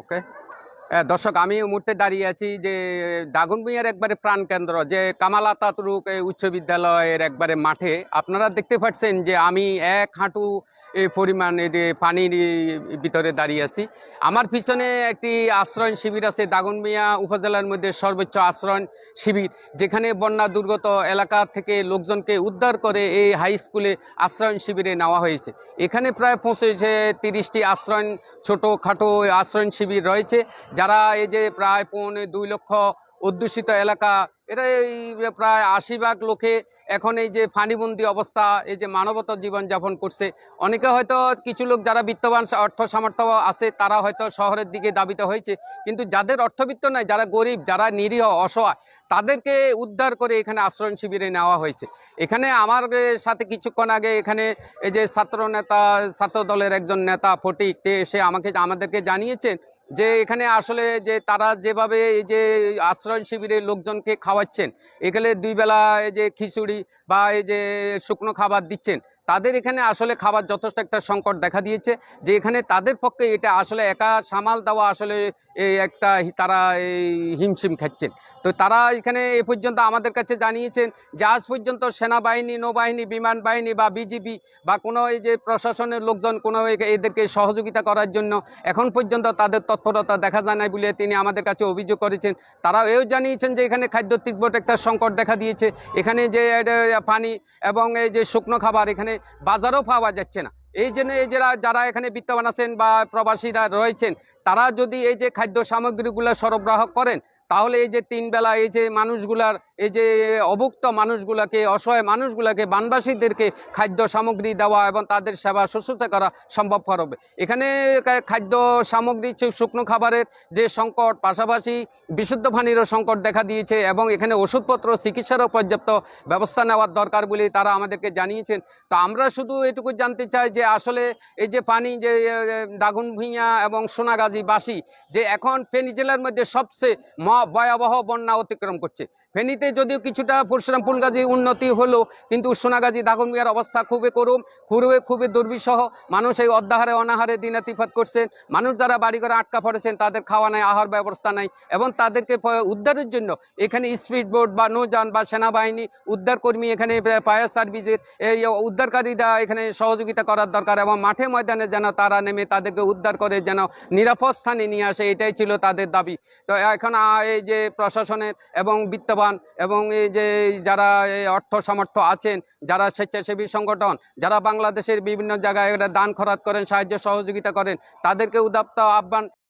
okay? দর্শক, আমি মুহূর্তে দাঁড়িয়ে আছি যে দাগনভূঞার একবারে প্রাণকেন্দ্র যে কামাল আতাতুরুক এই উচ্চ বিদ্যালয়ের একবারে মাঠে। আপনারা দেখতে পাচ্ছেন যে আমি এক হাঁটু পরিমাণ পানির ভিতরে দাঁড়িয়ে আছি। আমার পিছনে একটি আশ্রয় শিবির আছে দাগনভূঞা উপজেলার মধ্যে সর্বোচ্চ আশ্রয় শিবির, যেখানে বন্যা দুর্গত এলাকা থেকে লোকজনকে উদ্ধার করে এই হাই স্কুলে আশ্রয় শিবিরে নেওয়া হয়েছে। এখানে প্রায় পৌঁছেছে তিরিশটি আশ্রয় ছোটোখাটো আশ্রয় শিবির রয়েছে যারা এই যে প্রায় পৌনে দুই লক্ষ অধ্যুষিত এলাকা এরা এই প্রায় আশি ভাগ লোকে এখন এই যে ফানিবন্দি অবস্থা, এই যে মানবত জীবন যাপন করছে। অনেকে হয়তো কিছু লোক যারা বিত্তবান অর্থ সামর্থ্য আছে, তারা হয়তো শহরের দিকে দাবিত হয়েছে। কিন্তু যাদের অর্থবিত্ত নাই, যারা গরিব, যারা নিরীহ, অসহায়, তাদেরকে উদ্ধার করে এখানে আশ্রয় শিবিরে নেওয়া হয়েছে। এখানে আমার সাথে কিছুক্ষণ আগে এখানে এই যে ছাত্র নেতা, ছাত্র দলের একজন নেতা ফটিক, তে সে আমাকে, আমাদেরকে জানিয়েছেন যে এখানে আসলে যে তারা যেভাবে এই যে আশ্রয় শিবিরে লোকজনকে খাওয়াচ্ছেন। এখানে দুই বেলা এই যে খিচুড়ি বা এই যে শুকনো খাবার দিচ্ছেন তাদের এখানে আসলে খাবার যথেষ্ট একটা সংকট দেখা দিয়েছে, যে এখানে তাদের পক্ষে এটা আসলে একা সামাল দেওয়া আসলে এই একটা তারা এই হিমশিম খাচ্ছেন। তো তারা এখানে এ পর্যন্ত আমাদের কাছে জানিয়েছেন যে আজ পর্যন্ত সেনাবাহিনী, নৌবাহিনী, বিমান বাহিনী বা বিজিবি বা কোনো এই যে প্রশাসনের লোকজন কোনো এদেরকে সহযোগিতা করার জন্য এখন পর্যন্ত তাদের তৎপরতা দেখা যায় না বলে তিনি আমাদের কাছে অভিযোগ করেছেন। তারাও এও জানিয়েছেন যে এখানে খাদ্য তীব্র একটা সংকট দেখা দিয়েছে। এখানে যে পানি এবং এই যে শুকনো খাবার এখানে বাজারও পাওয়া যাচ্ছে না। এই জন্য এই যারা যারা এখানে বিত্তবান আছেন বা প্রবাসীরা রয়েছেন, তারা যদি এই যে খাদ্য সামগ্রীগুলো সরবরাহ করেন তাহলে এই যে তিন বেলা এই যে মানুষগুলার, এই যে অভুক্ত মানুষগুলাকে, অসহায় মানুষগুলাকে, বানবাসীদেরকে খাদ্য সামগ্রী দেওয়া এবং তাদের সেবা শুশ্রূষা করা সম্ভবপর হবে। এখানে খাদ্য সামগ্রী শুকনো খাবারের যে সংকট, পাশাপাশি বিশুদ্ধ পানিরও সংকট দেখা দিয়েছে এবং এখানে ওষুধপত্র, চিকিৎসারও পর্যাপ্ত ব্যবস্থা নেওয়ার দরকার বলে তারা আমাদেরকে জানিয়েছেন। তো আমরা শুধু এটুকু জানতে চাই যে আসলে এই যে পানি যে দাগুন ভুঁইয়া এবং সোনাগাজী বাসী যে এখন ফেনী জেলার মধ্যে সবচেয়ে ভয়াবহ বন্যা অতিক্রম করছে। ফেনীতে যদিও কিছুটা পরশুরাম ফুলগাজী উন্নতি হলো, কিন্তু সোনাগাজী দাগনমিয়ার অবস্থা খুবই করুম খুবই খুবই দুর্বিষহ। মানুষ এই অধ্যাহারে অনাহারে দিনাতিফাত করছেন। মানুষ যারা বাড়ি ঘরে আটকা পড়েছেন, তাদের খাওয়া নাই, আহার ব্যবস্থা নাই, এবং তাদেরকে উদ্ধারের জন্য এখানে স্পিড বোট বা নৌযান বা সেনাবাহিনী উদ্ধার কর্মী এখানে ফায়ার সার্ভিসের এই উদ্ধারকারীরা এখানে সহযোগিতা করার দরকার, এবং মাঠে ময়দানে যেন তারা নেমে তাদেরকে উদ্ধার করে, যেন নিরাপদ স্থানে নিয়ে আসে, এটাই ছিল তাদের দাবি। তো এখন এই যে প্রশাসনের এবং বিত্তবান এবং এই যে যারা অর্থ সামর্থ্য আছেন, যারা স্বেচ্ছাসেবী সংগঠন, যারা বাংলাদেশের বিভিন্ন জায়গায় দান খরাত করেন, সাহায্য সহযোগিতা করেন, তাদেরকে উদাত্ত আহ্বান